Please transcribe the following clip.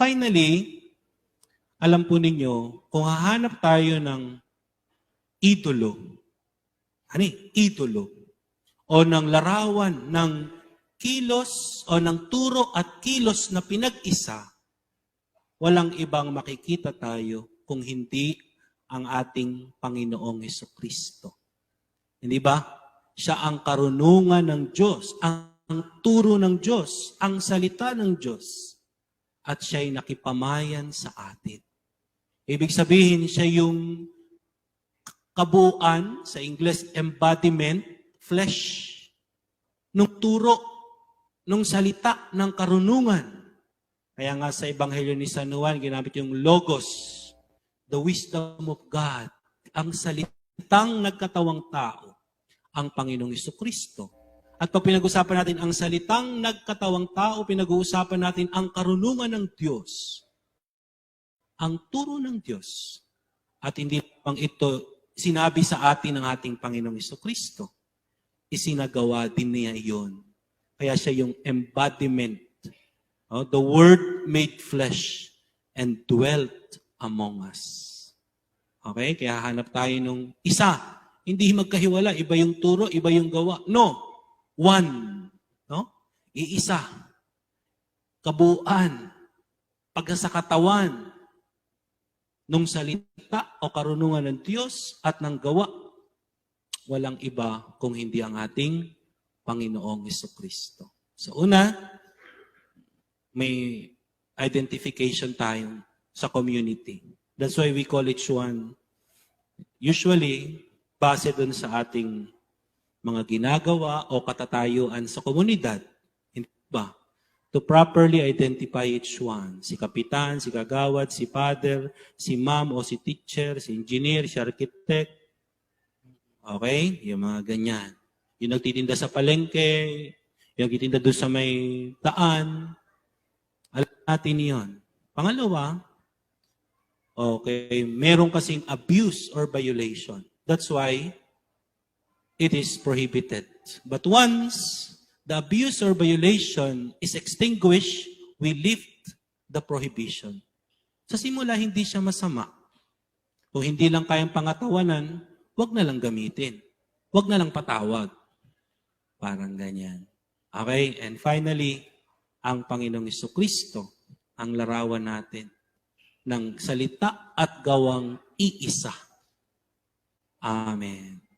Finally, alam po ninyo, kung hahanap tayo ng idolo, ano idolo, o ng larawan ng kilos o ng turo at kilos na pinag-isa, walang ibang makikita tayo kung hindi ang ating Panginoong Heso Kristo. Hindi ba? Siya ang karunungan ng Diyos, ang turo ng Diyos, ang salita ng Diyos. At siya'y nakipamayan sa atin. Ibig sabihin, siya yung kabuuan, sa English, embodiment, flesh, nung turo, nung salita ng karunungan. Kaya nga sa Ebanghelyo ni San Juan, ginamit yung logos, the wisdom of God, ang salitang nagkatawang tao, ang Panginoong Kristo. At pag pinag-usapan natin ang salitang nagkatawang tao, pinag-uusapan natin ang karunungan ng Diyos, ang turo ng Diyos. At hindi pang ito sinabi sa atin ng ating Panginoong Iso Kristo. Isinagawa din niya iyon. Kaya siya yung embodiment. Oh, the Word made flesh and dwelt among us. Okay? Kaya hanap tayo nung isa. Hindi magkahiwala. Iba yung turo, iba yung gawa. No. One. No? Iisa. Kabuuan. Pagkasakatawan nung salita o karunungan ng Diyos at ng gawa, walang iba kung hindi ang ating Panginoong Iso Kristo. So una, may identification tayo sa community. That's why we call it one. Usually, base dun sa ating mga ginagawa o katatayuan sa komunidad. Hindi ba? To properly identify each one. Si kapitan, si kagawad, si father, si ma'am o si teacher, si engineer, si architect. Okay? Yung mga ganyan. Yung nagtitinda sa palengke, yung nagtitinda doon sa may daan. Alam natin yon. Pangalawa, okay, meron kasing abuse or violation. That's why it is prohibited. But once the abuse or violation is extinguished, we lift the prohibition. Sa simula, hindi siya masama. Kung hindi lang kayang pangatawanan, wag na lang gamitin. Wag na lang patawag. Parang ganyan. Okay? And finally, ang Panginoong Iso Kristo, ang larawan natin ng salita at gawang iisa. Amen.